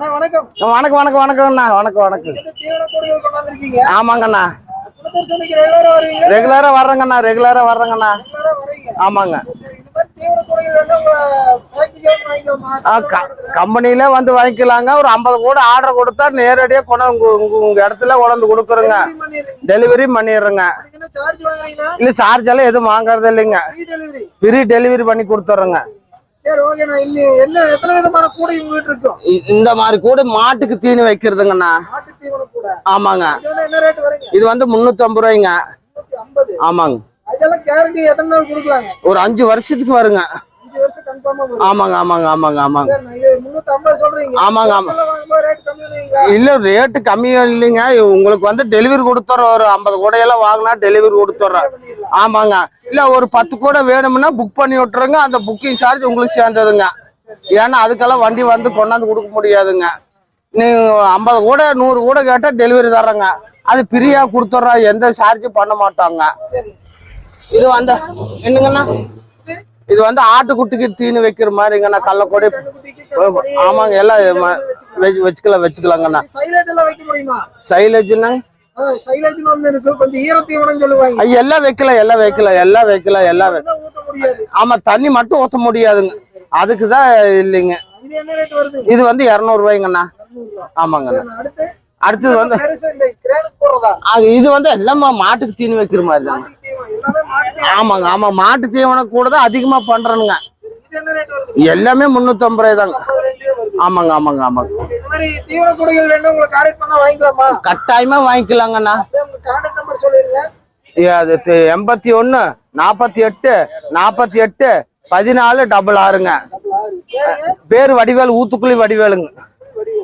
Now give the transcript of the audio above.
வணக்கம். வணக்கம் வணக்கம் வணக்கம்ண்ணா வணக்கம் வணக்கம். ஆமாங்கண்ணா. ரெகுலரா வர்றேங்கண்ணா ரெகுலரா வர்றேங்கண்ணா. ஆமாங்க. ஃபேக்டரிக்கு வந்து வாங்கிக்கலாங்க. ஒரு ஐம்பது கூட ஆர்டர் கொடுத்தா நேரடியாக கொண்டாந்து உங்க இடத்துல கொண்டாந்து கொடுக்குறோங்க. டெலிவரி பண்ணிடுறேங்க. இல்லை சார்ஜ் எல்லாம் எதுவும் வாங்குறது இல்லைங்க ஃப்ரீ டெலிவரி பண்ணி கொடுத்துட்றோங்க சரி ஓகே நான் இன்னி என்ன எத்தனை விதமான கூடை உங்க வீட்டு இருக்கும் இந்த மாதிரி கூட மாட்டுக்கு தீனி வைக்கிறதுங்கண்ணா. நாட்டு தீவன கூடை. ஆமாங்க. என்ன ரேட் வருங்க இது வந்து ரூபாய்ங்க. நூத்தி ஐம்பது. ஆமாங்க. அதெல்லாம் கேரண்டி எத்தனை நாள் கொடுக்கலாங்க? ஒரு அஞ்சு வருஷத்துக்கு வருங்க. ஆமாங்க ஆமாங்க ஆமாங்க ஆமாங்க. ஆமாங்க, ஆமா. wholesale ல வாங்கும்போது ரேட் கம்மி பண்ணுவீங்களா இல்ல ரேட்டு கம்மியும் இல்லைங்க. உங்களுக்கு வந்து டெலிவரி கொடுத்துறோம் ஒரு ஐம்பது கூடையெல்லாம் வாங்கினா டெலிவரி கொடுத்துட்றோம் பண்ணிடலாம். ஆமாங்க. இல்ல ஒரு பத்து கூட வேணும்னா புக் பண்ணி விட்டுருங்க. அந்த புக்கிங் சார்ஜ் உங்களுக்கு சேர்ந்ததுங்க. ஏன்னா அதுக்கெல்லாம் வண்டி வந்து கொண்டாந்து கொடுக்க முடியாதுங்க. நீ ஐம்பது கூட நூறு கூட கேட்டா டெலிவரி தர்றேங்க. அது ஃப்ரீயா கொடுத்துட்றோம் எந்த சார்ஜும் பண்ண மாட்டாங்க. இது வந்து என்னங்கண்ணா? இது வந்து ஆட்டுக்குட்டிக்கு தீனி வைக்கிற மாதிரிங்கண்ணா கள்ளக்கொடி. ஆமாங்க எல்லாம் வச்சுக்கலாம் வச்சுக்கலாங்கண்ணா. சைலேஜ்னா எல்லாம் வைக்கலாம் எல்லாம் வைக்கலாம் எல்லாம் வைக்கலாம் எல்லாம் ஆமா தண்ணி மட்டும் ஊத்த முடியாதுங்க. அதுக்கு தான் இல்லைங்க. இது வந்து நான் அடுத்து அடுத்தது வந்து இது வந்து எல்லாமே மாட்டுக்கு தீனி வைக்கிற மாதிரி தாங்க ஆமாங்க ஆமா. மாட்டு தீவனம் கூட தான் அதிகமா பண்றேனுங்க. எல்லாமே தாங்க ஐம்பது வருது ஆமாங்க ஆமாங்க ஆமாங்க. கட்டாயமா வாங்கிக்கலாங்கண்ணா. அது எண்பத்தி ஒன்று நாற்பத்தி எட்டு நாற்பத்தி எட்டு பதினாலு டபுள் ஆறுங்க. பேர் வடிவேல் ஊத்துக்குழி வடிவேலுங்க. வடிவு.